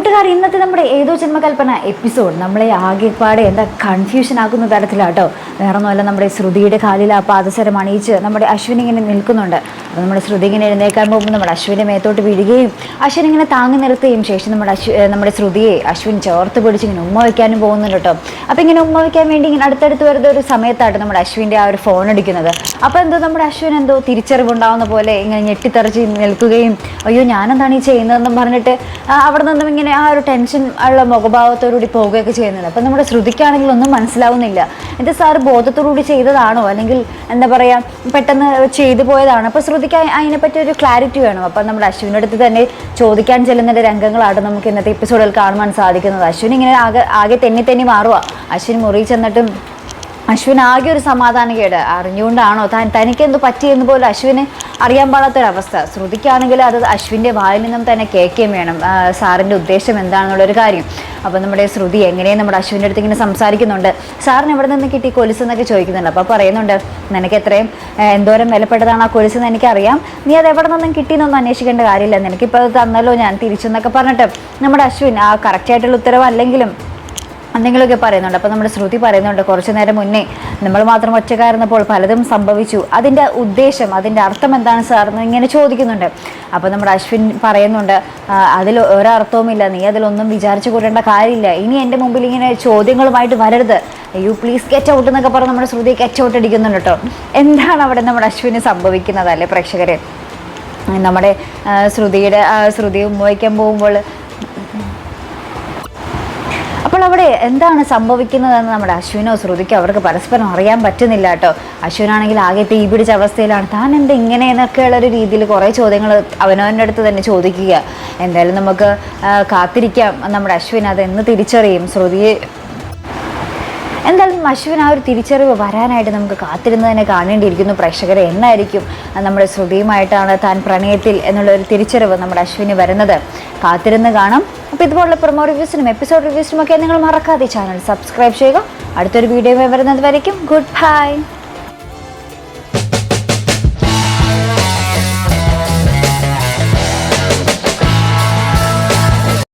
കൂട്ടുകാർ ഇന്നത്തെ നമ്മുടെ ഏതോ ജന്മകൽപ്പന എപ്പിസോഡ് നമ്മളെ ആകെപ്പാടെ എന്താ കൺഫ്യൂഷൻ ആക്കുന്ന തരത്തിലാട്ടോ. വേറെ ഒന്നുമല്ല നമ്മുടെ ശ്രുതിയുടെ കാലിൽ ആ പാദസരം അണിയിച്ച് നമ്മുടെ അശ്വിൻ ഇങ്ങനെ നിൽക്കുന്നുണ്ട്. അപ്പോൾ നമ്മുടെ ശ്രുതി ഇങ്ങനെ എഴുന്നേക്കാൻ പോകുമ്പോൾ നമ്മുടെ അശ്വിനെ മേത്തോട്ട് വീഴുകയും അശ്വിൻ ഇങ്ങനെ താങ്ങി നിർത്തുകയും ശേഷം നമ്മുടെ അശ്വ നമ്മുടെ ശ്രുതിയെ അശ്വിൻ ചേർത്ത് പിടിച്ച് ഇങ്ങനെ ഉമ്മ വയ്ക്കാനും പോകുന്നുണ്ട് കേട്ടോ. അപ്പോൾ ഇങ്ങനെ ഉമ്മ വയ്ക്കാൻ വേണ്ടി ഇങ്ങനെ അടുത്തടുത്ത് വരുന്ന ഒരു സമയത്താണ് നമ്മുടെ അശ്വിന്റെ ആ ഒരു ഫോൺ അടിക്കുന്നത്. അപ്പോൾ എന്തോ നമ്മുടെ അശ്വിൻ എന്തോ തിരിച്ചറിവുണ്ടാവുന്ന പോലെ ഇങ്ങനെ ഞെട്ടിത്തെറിച്ച് നിൽക്കുകയും അയ്യോ ഞാനെന്താണ് ഈ ചെയ്യുന്നതെന്നും പറഞ്ഞിട്ട് അവിടെ നിന്നും ഇങ്ങനെ ആ ഒരു ടെൻഷൻ ഉള്ള മുഖഭാവത്തോടുകൂടി പോവുകയൊക്കെ ചെയ്യുന്നത് അപ്പം നമ്മുടെ ശ്രുതിക്കാണെങ്കിൽ ഒന്നും മനസ്സിലാവുന്നില്ല. ഇത് സാറ് ബോധത്തോടുകൂടി ചെയ്തതാണോ? അല്ലെങ്കിൽ എന്താ പറയുക പെട്ടെന്ന് ചെയ്തു പോയതാണോ? അപ്പോൾ ശ്രുതിക്ക് അതിനെപ്പറ്റി ഒരു ക്ലാരിറ്റി വേണം. അപ്പം നമ്മുടെ അശ്വിന്റെ അടുത്ത് തന്നെ ചോദിക്കാൻ ചെല്ലുന്ന രംഗങ്ങളാണ് നമുക്ക് ഇന്നത്തെ എപ്പിസോഡിൽ കാണുവാൻ സാധിക്കുന്നത്. അശ്വിൻ ഇങ്ങനെ ആകെ ആകെ തെന്നി തെന്നി മാറുക അശ്വിൻ മുറി ചെന്നിട്ടും അശ്വിൻ ആകെ ഒരു സമാധാനക്കേട് അറിഞ്ഞുകൊണ്ടാണോ താൻ തനിക്ക് എന്ത് പറ്റിയെന്ന് പോലും അശ്വിന് അറിയാൻ പാടാത്തൊരവസ്ഥ? ശ്രുതിക്കാണെങ്കിൽ അത് അശ്വിന്റെ വായിൽ നിന്നും തന്നെ കേൾക്കുകയും വേണം. സാറിന്റെ ഉദ്ദേശം എന്താണെന്നുള്ളൊരു കാര്യം. അപ്പോൾ നമ്മുടെ ശ്രുതി എങ്ങനെയും നമ്മുടെ അശ്വിന്റെ അടുത്ത് ഇങ്ങനെ സംസാരിക്കുന്നുണ്ട്? സാറിന് എവിടെ നിന്ന് കിട്ടി കൊലുസ് എന്നൊക്കെ ചോദിക്കുന്നുണ്ട്. അപ്പോൾ പറയുന്നുണ്ട് നിനക്ക് എത്രയും എന്തോരം വിലപ്പെട്ടതാണ് ആ കൊലുസ് എന്ന് എനിക്കറിയാം. നീ അത് എവിടെ നിന്നും കിട്ടിയെന്നൊന്നും അന്വേഷിക്കേണ്ട കാര്യമില്ല. നിനക്കിപ്പോൾ തന്നല്ലോ ഞാൻ തിരിച്ചെന്നൊക്കെ പറഞ്ഞിട്ട്. നമ്മുടെ അശ്വിൻ ആ കറക്റ്റായിട്ടുള്ള ഉത്തരവ് അല്ലെങ്കിലും എന്തെങ്കിലുമൊക്കെ പറയുന്നുണ്ട്. അപ്പോൾ നമ്മുടെ ശ്രുതി പറയുന്നുണ്ട് കുറച്ചു നേരം മുന്നേ നമ്മൾ മാത്രം ഒറ്റക്കാരുന്നപ്പോൾ പലതും സംഭവിച്ചു. അതിന്റെ ഉദ്ദേശം അതിന്റെ അർത്ഥം എന്താണ് സാർ എന്ന് ഇങ്ങനെ ചോദിക്കുന്നുണ്ട്. അപ്പോൾ നമ്മുടെ അശ്വിൻ പറയുന്നുണ്ട് അതിൽ ഒരർത്ഥവുമില്ല നീ അതിലൊന്നും വിചാരിച്ചു കൂട്ടേണ്ട കാര്യമില്ല. ഇനി എന്റെ മുമ്പിൽ ഇങ്ങനെ ചോദ്യങ്ങളുമായിട്ട് വരരുത്. യു പ്ലീസ് ഗെറ്റ് ഔട്ട് എന്നൊക്കെ പറഞ്ഞ് നമ്മുടെ ശ്രുതി ഗെറ്റ് ഔട്ട് അടിക്കുന്നുണ്ട് കേട്ടോ. എന്താണ് അവിടെ നമ്മുടെ അശ്വിന് സംഭവിക്കുന്നത് അല്ലേ പ്രേക്ഷകരെ? നമ്മുടെ ശ്രുതിയുടെ ശ്രുതി ഉമ്മ പോകുമ്പോൾ എന്താണ് സംഭവിക്കുന്നതെന്ന് നമ്മുടെ അശ്വിനോ ശ്രുതിക്കോ അവർക്ക് പരസ്പരം അറിയാൻ പറ്റുന്നില്ല കേട്ടോ. അശ്വിനാണെങ്കിൽ ആകെ തീ പിടിച്ച അവസ്ഥയിലാണ്. താൻ എന്താ ഇങ്ങനെ എന്നൊക്കെയുള്ളൊരു രീതിയിൽ കുറേ ചോദ്യങ്ങൾ അവനവന്റെ അടുത്ത് തന്നെ ചോദിക്കുക. എന്തായാലും നമുക്ക് കാത്തിരിക്കാം. നമ്മുടെ അശ്വിൻ അത് എന്ന് തിരിച്ചറിയും. ശ്രുതിയെ എന്തായാലും അശ്വിൻ ആ ഒരു തിരിച്ചറിവ് വരാനായിട്ട് നമുക്ക് കാത്തിരുന്ന് തന്നെ കാണേണ്ടിയിരിക്കുന്നു. പ്രേക്ഷകരെ എന്നായിരിക്കും നമ്മുടെ ശ്രുതിയുമായിട്ടാണ് താൻ പ്രണയത്തിൽ എന്നുള്ള ഒരു തിരിച്ചറിവ് നമ്മുടെ അശ്വിന് വരുന്നത്. കാത്തിരുന്ന് കാണാം. അപ്പോൾ ഇതുപോലുള്ള പ്രൊമോ റിവ്യൂസിനും എപ്പിസോഡ് റിവ്യൂസിനും ഒക്കെ നിങ്ങൾ മറക്കാതെ ചാനൽ സബ്സ്ക്രൈബ് ചെയ്യുക. അടുത്തൊരു വീഡിയോ വരുന്നത് വരയ്ക്കും. Good bye